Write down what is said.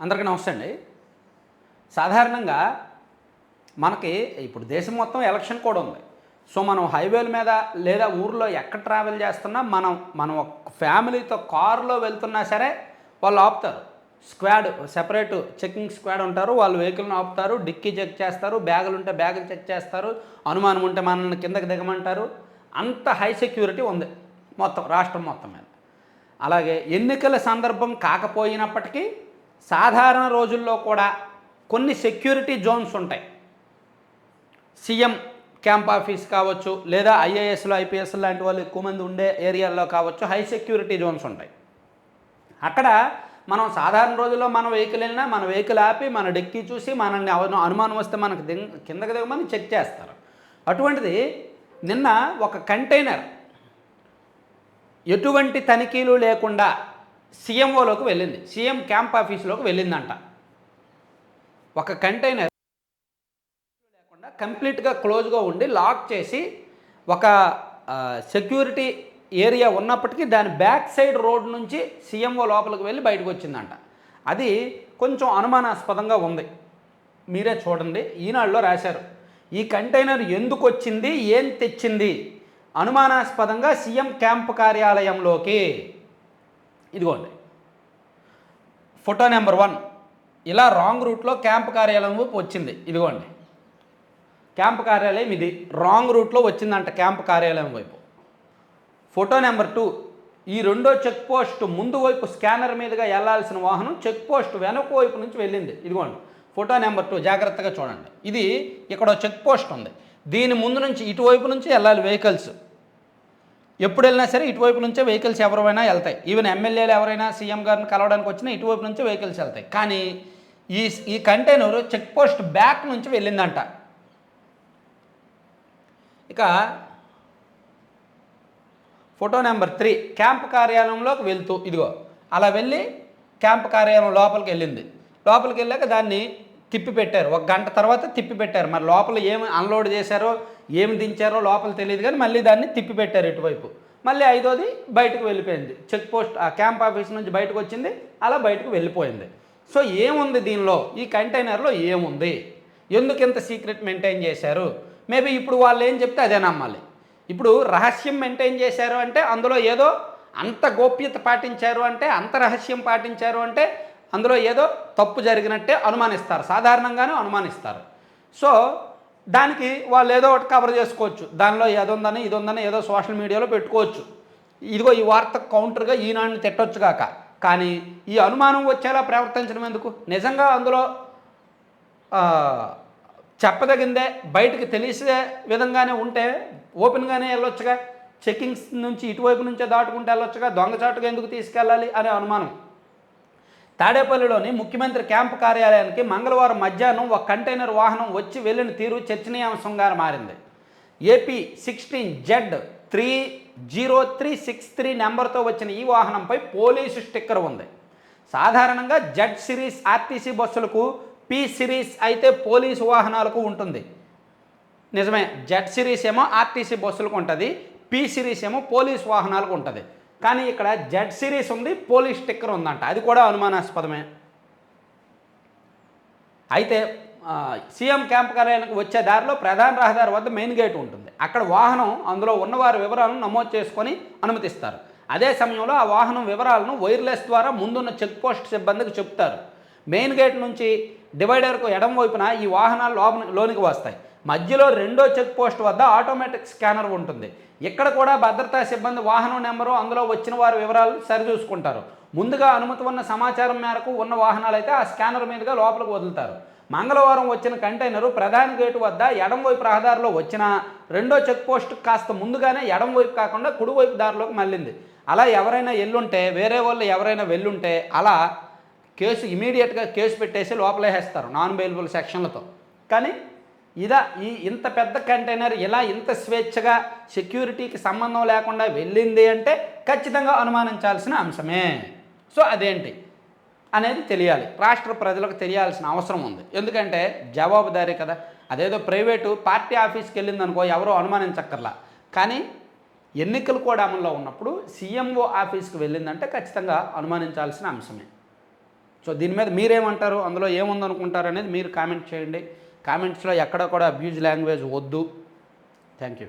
అందరికీ నమస్తే అండి. సాధారణంగా మనకి ఇప్పుడు దేశం మొత్తం ఎలక్షన్ కూడా ఉంది. సో మనం హైవేల మీద లేదా ఊర్లో ఎక్కడ ట్రావెల్ చేస్తున్నా మనం మనం ఒక ఫ్యామిలీతో కారులో వెళ్తున్నా సరే వాళ్ళు ఆపుతారు. స్క్వాడ్ సెపరేట్ చెకింగ్ స్క్వాడ్ ఉంటారు. వాళ్ళు వెహికల్ని ఆపుతారు. డిక్కీ చెక్ చేస్తారు. బ్యాగులు ఉంటే బ్యాగులు చెక్ చేస్తారు. అనుమానం ఉంటే మనల్ని కిందకి దిగమంటారు. అంత హై సెక్యూరిటీ ఉంది మొత్తం రాష్ట్రం మొత్తం మీద. అలాగే ఎన్నికల సందర్భం కాకపోయినప్పటికీ సాధారణ రోజుల్లో కూడా కొన్ని సెక్యూరిటీ జోన్స్ ఉంటాయి. సీఎం క్యాంప్ ఆఫీస్ కావచ్చు లేదా ఐఏఎస్లో ఐపీఎస్ లాంటి వాళ్ళు ఎక్కువ మంది ఉండే ఏరియాల్లో కావచ్చు హై సెక్యూరిటీ జోన్స్ ఉంటాయి. అక్కడ మనం సాధారణ రోజుల్లో మన వెహికల్ వెళ్ళినా మన వెహికల్ ఆపి మన డెక్కి చూసి మనల్ని అనుమానం వస్తే మనకు దిగ కిందకి దిగమని చెక్ చేస్తారు. అటువంటిది నిన్న ఒక కంటైనర్ ఎటువంటి తనిఖీలు లేకుండా సీఎంఓలోకి వెళ్ళింది. సీఎం క్యాంప్ ఆఫీస్లోకి వెళ్ళిందంట. ఒక కంటైనర్ లేకుండా కంప్లీట్గా క్లోజ్గా ఉండి లాక్ చేసి ఒక సెక్యూరిటీ ఏరియా ఉన్నప్పటికీ దాని బ్యాక్ సైడ్ రోడ్ నుంచి సీఎంఓ లోపలికి వెళ్ళి బయటకు వచ్చిందంట. అది కొంచెం అనుమానాస్పదంగా ఉంది. మీరే చూడండి. ఈనాడులో రాశారు. ఈ కంటైనర్ ఎందుకు వచ్చింది? ఏం తెచ్చింది? అనుమానాస్పదంగా సీఎం క్యాంప్ కార్యాలయంలోకి ఇదిగోండి. ఫోటో నెంబర్ వన్ ఇలా రాంగ్ రూట్లో క్యాంప్ కార్యాలయం వైపు వచ్చింది. ఇదిగోండి. క్యాంప్ కార్యాలయం ఇది. రాంగ్ రూట్లో వచ్చిందంట క్యాంప్ కార్యాలయం వైపు. ఫోటో నెంబర్ టూ ఈ రెండో చెక్ పోస్ట్ ముందు వైపు స్కానర్ మీదుగా వెళ్ళాల్సిన వాహనం చెక్ పోస్ట్ వెనక వైపు నుంచి వెళ్ళింది. ఇదిగోండి. ఫోటో నెంబర్ టూ జాగ్రత్తగా చూడండి. ఇది ఇక్కడ చెక్ పోస్ట్ ఉంది. దీని ముందు నుంచి ఇటువైపు నుంచి వెళ్ళాలి వెహికల్స్ ఎప్పుడు వెళ్ళినా సరే ఇటువైపు నుంచే వెహికల్స్ ఎవరైనా వెళ్తాయి. ఈవెన్ ఎమ్మెల్యేలు ఎవరైనా సీఎం గారిని కలవడానికి వచ్చినా ఇటువైపు నుంచే వెహికల్స్ వెళ్తాయి. కానీ ఈ ఈ కంటైనర్ చెక్ పోస్ట్ బ్యాక్ నుంచి వెళ్ళిందంట. ఇక ఫోటో నెంబర్ త్రీ క్యాంప్ కార్యాలయంలోకి వెళ్తూ ఇదిగో అలా వెళ్ళి క్యాంప్ కార్యాలయం లోపలికి వెళ్ళింది. లోపలికి వెళ్ళాక దాన్ని తిప్పి పెట్టారు. ఒక గంట తర్వాత తిప్పి పెట్టారు. మరి లోపల ఏమి అన్లోడ్ చేశారో ఏమి దించారో లోపల తెలియదు కానీ మళ్ళీ దాన్ని తిప్పిపెట్టారు ఇటువైపు. మళ్ళీ ఐదోది బయటకు వెళ్ళిపోయింది. చెక్ పోస్ట్ ఆ క్యాంప్ ఆఫీస్ నుంచి బయటకు వచ్చింది అలా బయటకు వెళ్ళిపోయింది. సో ఏముంది దీనిలో? ఈ కంటైనర్లో ఏముంది? ఎందుకు ఇంత సీక్రెట్ మెయింటైన్ చేశారు? మేబీ ఇప్పుడు వాళ్ళు ఏం చెప్తే అదే నమ్మాలి. ఇప్పుడు రహస్యం మెయింటైన్ చేశారు అంటే అందులో ఏదో అంత గోప్యత పాటించారు అంటే అంత రహస్యం పాటించారు అంటే అందులో ఏదో తప్పు జరిగినట్టే అనుమానిస్తారు. సాధారణంగానే అనుమానిస్తారు. సో దానికి వాళ్ళు ఏదో ఒకటి కవర్ చేసుకోవచ్చు. దానిలో ఏదో ఉందని ఇది ఉందని ఏదో సోషల్ మీడియాలో పెట్టుకోవచ్చు. ఇదిగో ఈ వార్త కౌంటర్గా ఈనాడిని తిట్టొచ్చు కాక. కానీ ఈ అనుమానం వచ్చేలా ప్రవర్తించడం ఎందుకు? నిజంగా అందులో చెప్పదగిందే బయటకు తెలిసే విధంగానే ఉంటే ఓపెన్గానే వెళ్ళొచ్చుగా. చెకింగ్స్ నుంచి ఇటువైపు నుంచే దాటుకుంటే వెళ్ళొచ్చుగా. దొంగచాటుగా ఎందుకు తీసుకెళ్ళాలి అనే అనుమానం. తాడేపల్లిలోని ముఖ్యమంత్రి క్యాంపు కార్యాలయానికి మంగళవారం మధ్యాహ్నం ఒక కంటైనర్ వాహనం వచ్చి వెళ్ళిన తీరు చర్చనీయాంశంగా మారింది. AP sixteen Z three zero three six three నెంబర్తో వచ్చిన ఈ వాహనంపై పోలీసు స్టిక్కర్ ఉంది. సాధారణంగా జెడ్ సిరీస్ ఆర్టీసీ బస్సులకు పి సిరీస్ అయితే పోలీసు వాహనాలకు ఉంటుంది. నిజమే జెడ్ సిరీస్ ఏమో ఆర్టీసీ బస్సులకు ఉంటుంది పి సిరీస్ ఏమో పోలీస్ వాహనాలకు ఉంటుంది. కానీ ఇక్కడ జెడ్ సిరీస్ ఉంది పోలీస్ స్టిక్కర్ ఉందంట. అది కూడా అనుమానాస్పదమే. అయితే సీఎం క్యాంప్ కార్యాలయానికి వచ్చే దారిలో ప్రధాన రహదారి వద్ద మెయిన్ గేట్ ఉంటుంది. అక్కడ వాహనం అందులో ఉన్నవారి వివరాలను నమోదు చేసుకొని అనుమతిస్తారు. అదే సమయంలో ఆ వాహనం వివరాలను వైర్లెస్ ద్వారా ముందున్న చెక్ పోస్ట్ సిబ్బందికి చెప్తారు. మెయిన్ గేట్ నుంచి డివైడర్కు ఎడం వైపున ఈ వాహనాలు లోపల లోనికి వస్తాయి. మధ్యలో రెండో చెక్ పోస్ట్ వద్ద ఆటోమేటిక్ స్కానర్ ఉంటుంది. ఇక్కడ కూడా భద్రతా సిబ్బంది వాహనం నెంబరు అందులో వచ్చిన వారి వివరాలు సరిచూసుకుంటారు. ముందుగా అనుమతి ఉన్న సమాచారం మేరకు ఉన్న వాహనాలు అయితే ఆ స్కానర్ మీదుగా లోపలికి వదులుతారు. మంగళవారం వచ్చిన కంటైనరు ప్రధాన గేటు వద్ద ఎడంవైపు రహదారిలో వచ్చిన రెండో చెక్ పోస్ట్ కాస్త ముందుగానే ఎడంవైపు కాకుండా కుడివైపు దారిలోకి మళ్ళింది. అలా ఎవరైనా ఎల్లుంటే వేరే వాళ్ళు ఎవరైనా వెళ్ళుంటే అలా కేసు ఇమీడియట్గా కేసు పెట్టేసి లోపలేసేస్తారు నాన్ బెయిలబుల్ సెక్షన్లతో. కానీ ఇదా ఈ ఇంత పెద్ద కంటైనర్ ఇలా ఇంత స్వేచ్ఛగా సెక్యూరిటీకి సంబంధం లేకుండా వెళ్ళింది అంటే ఖచ్చితంగా అనుమానించాల్సిన అంశమే. సో అదేంటి అనేది తెలియాలి. రాష్ట్ర ప్రజలకు తెలియాల్సిన అవసరం ఉంది. ఎందుకంటే జవాబుదారీ కదా. అదేదో ప్రైవేటు పార్టీ ఆఫీస్కి వెళ్ళింది అనుకో ఎవరో అనుమానించక్కర్లా. కానీ ఎన్నికలు కూడా అమల్లో ఉన్నప్పుడు సీఎంఓ ఆఫీస్కి వెళ్ళిందంటే ఖచ్చితంగా అనుమానించాల్సిన అంశమే. సో దీని మీద మీరేమంటారు? అందులో ఏముందనుకుంటారు అనేది మీరు కామెంట్ చేయండి. కామెంట్స్లో ఎక్కడ కూడా అబ్యూజ్ లాంగ్వేజ్ వద్దు. Thank you.